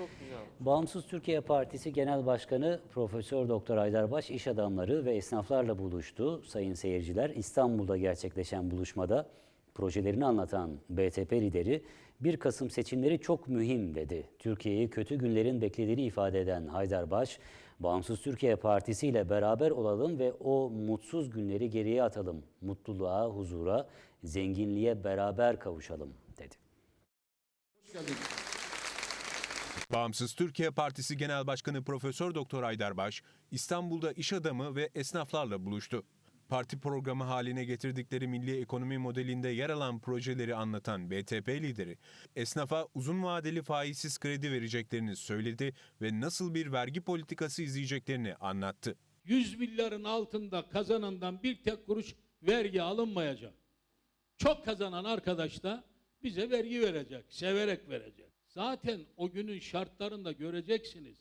Çok güzel. Bağımsız Türkiye Partisi Genel Başkanı Profesör Doktor Aydarbaş iş adamları ve esnaflarla buluştu. Sayın seyirciler İstanbul'da gerçekleşen buluşmada projelerini anlatan BTP lideri 1 Kasım seçimleri çok mühim dedi. Türkiye'yi kötü günlerin beklediğini ifade eden Haydarbaş, Bağımsız Türkiye Partisi ile beraber olalım ve o mutsuz günleri geriye atalım. Mutluluğa, huzura, zenginliğe beraber kavuşalım dedi. Bağımsız Türkiye Partisi Genel Başkanı Profesör Doktor Aydarbaş, İstanbul'da iş adamı ve esnaflarla buluştu. Parti programı haline getirdikleri milli ekonomi modelinde yer alan projeleri anlatan BTP lideri, esnafa uzun vadeli faizsiz kredi vereceklerini söyledi ve nasıl bir vergi politikası izleyeceklerini anlattı. 100 milyarın altında kazanandan bir tek kuruş vergi alınmayacak. Çok kazanan arkadaş da bize vergi verecek, severek verecek. Zaten o günün şartlarında göreceksiniz.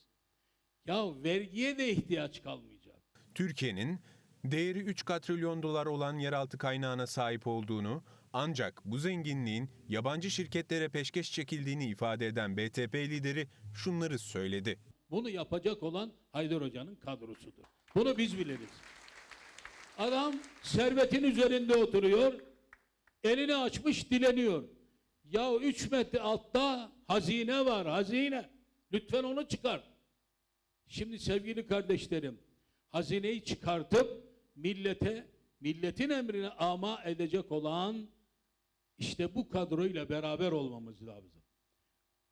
Ya vergiye de ihtiyaç kalmayacak. Türkiye'nin değeri 3 katrilyon dolar olan yeraltı kaynağına sahip olduğunu ancak bu zenginliğin yabancı şirketlere peşkeş çekildiğini ifade eden BTP lideri şunları söyledi. Bunu yapacak olan Haydar Hoca'nın kadrosudur. Bunu biz biliriz. Adam servetin üzerinde oturuyor, elini açmış dileniyor. Ya 3 metre altta hazine var, hazine. Lütfen onu çıkar. Şimdi sevgili kardeşlerim, hazineyi çıkartıp millete, milletin emrine ama edecek olan işte bu kadroyla beraber olmamız lazım.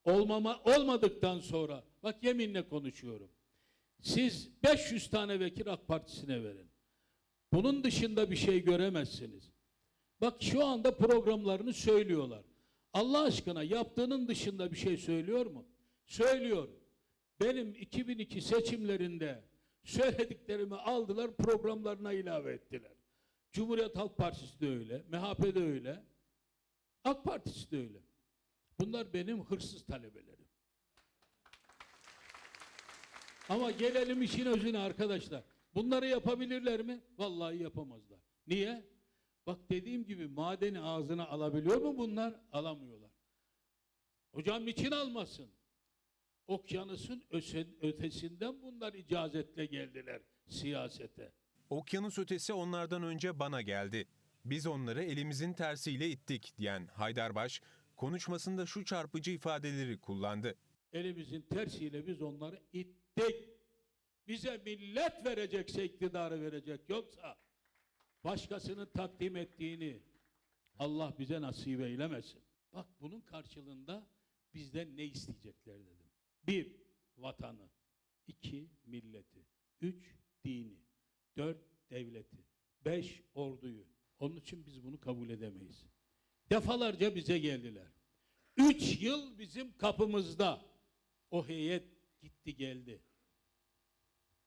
Olmama olmadıktan sonra bak yeminle konuşuyorum. Siz 500 tane vekil AK Partisi'ne verin. Bunun dışında bir şey göremezsiniz. Bak şu anda programlarını söylüyorlar. Allah aşkına yaptığının dışında bir şey söylüyor mu? Söylüyor. Benim 2002 seçimlerinde söylediklerimi aldılar programlarına ilave ettiler. Cumhuriyet Halk Partisi de öyle, MHP de öyle, AK Partisi de öyle. Bunlar benim hırsız talebelerim. Ama gelelim işin özüne arkadaşlar. Bunları yapabilirler mi? Vallahi yapamazlar. Niye? Bak dediğim gibi madeni ağzına alabiliyor mu bunlar? Alamıyorlar. Hocam niçin almasın? Okyanusun ötesinden bunlar icazetle geldiler siyasete. Okyanus ötesi onlardan önce bana geldi. Biz onları elimizin tersiyle ittik diyen Haydarbaş konuşmasında şu çarpıcı ifadeleri kullandı. Elimizin tersiyle biz onları ittik. Bize millet verecekse iktidarı verecek yoksa başkasının takdim ettiğini Allah bize nasip eylemesin. Bak bunun karşılığında bizden ne isteyecekler dedim. Bir, vatanı. iki milleti. Üç, dini. Dört, devleti. Beş, orduyu. Onun için biz bunu kabul edemeyiz. Defalarca bize geldiler. Üç yıl bizim kapımızda. O heyet gitti geldi.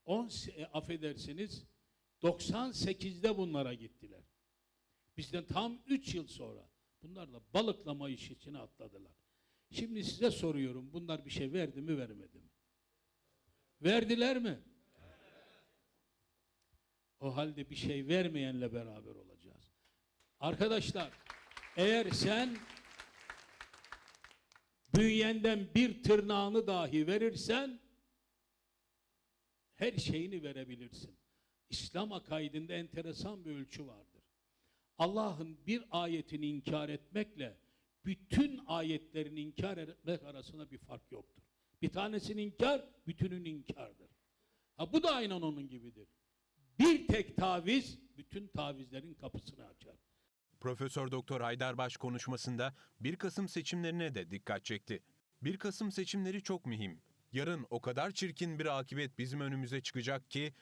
10 se- e, affedersiniz 98'de bunlara gittiler. Bizden tam 3 yıl sonra bunlarla balıklama işi içine atladılar. Şimdi size soruyorum bunlar bir şey verdi mi vermedi mi? Verdiler mi? O halde bir şey vermeyenle beraber olacağız. Arkadaşlar eğer sen bünyenden bir tırnağını dahi verirsen her şeyini verebilirsin. İslam akaidinde enteresan bir ölçü vardır. Allah'ın bir ayetini inkar etmekle bütün ayetlerini inkar etmek arasında bir fark yoktur. Bir tanesini inkar, bütünün inkardır. Ha bu da aynen onun gibidir. Bir tek taviz bütün tavizlerin kapısını açar. Profesör Doktor Haydarbaş konuşmasında 1 Kasım seçimlerine de dikkat çekti. 1 Kasım seçimleri çok mühim. Yarın o kadar çirkin bir akıbet bizim önümüze çıkacak ki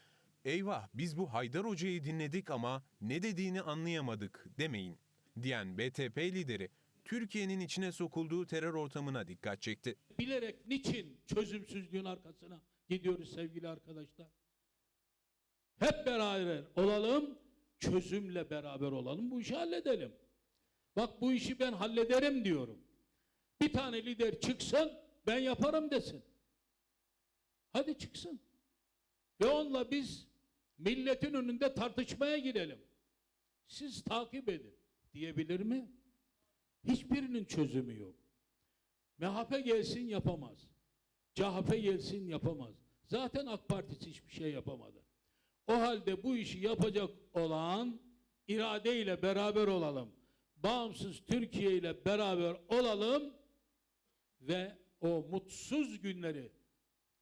eyvah biz bu Haydar Hoca'yı dinledik ama ne dediğini anlayamadık demeyin diyen BTP lideri Türkiye'nin içine sokulduğu terör ortamına dikkat çekti. Bilerek niçin çözümsüzlüğün arkasına gidiyoruz sevgili arkadaşlar? Hep beraber olalım, çözümle beraber olalım, bu işi halledelim. Bak bu işi ben hallederim diyorum. Bir tane lider çıksın, ben yaparım desin. Hadi çıksın. Ve onunla biz milletin önünde tartışmaya girelim. Siz takip edin diyebilir mi? Hiçbirinin çözümü yok. MHP gelsin yapamaz. CHP gelsin yapamaz. Zaten AK Partisi hiçbir şey yapamadı. O halde bu işi yapacak olan iradeyle beraber olalım. Bağımsız Türkiye ile beraber olalım ve o mutsuz günleri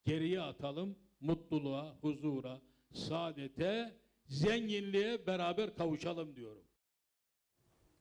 geriye atalım. Mutluluğa, huzura, saadete, zenginliğe beraber kavuşalım diyorum.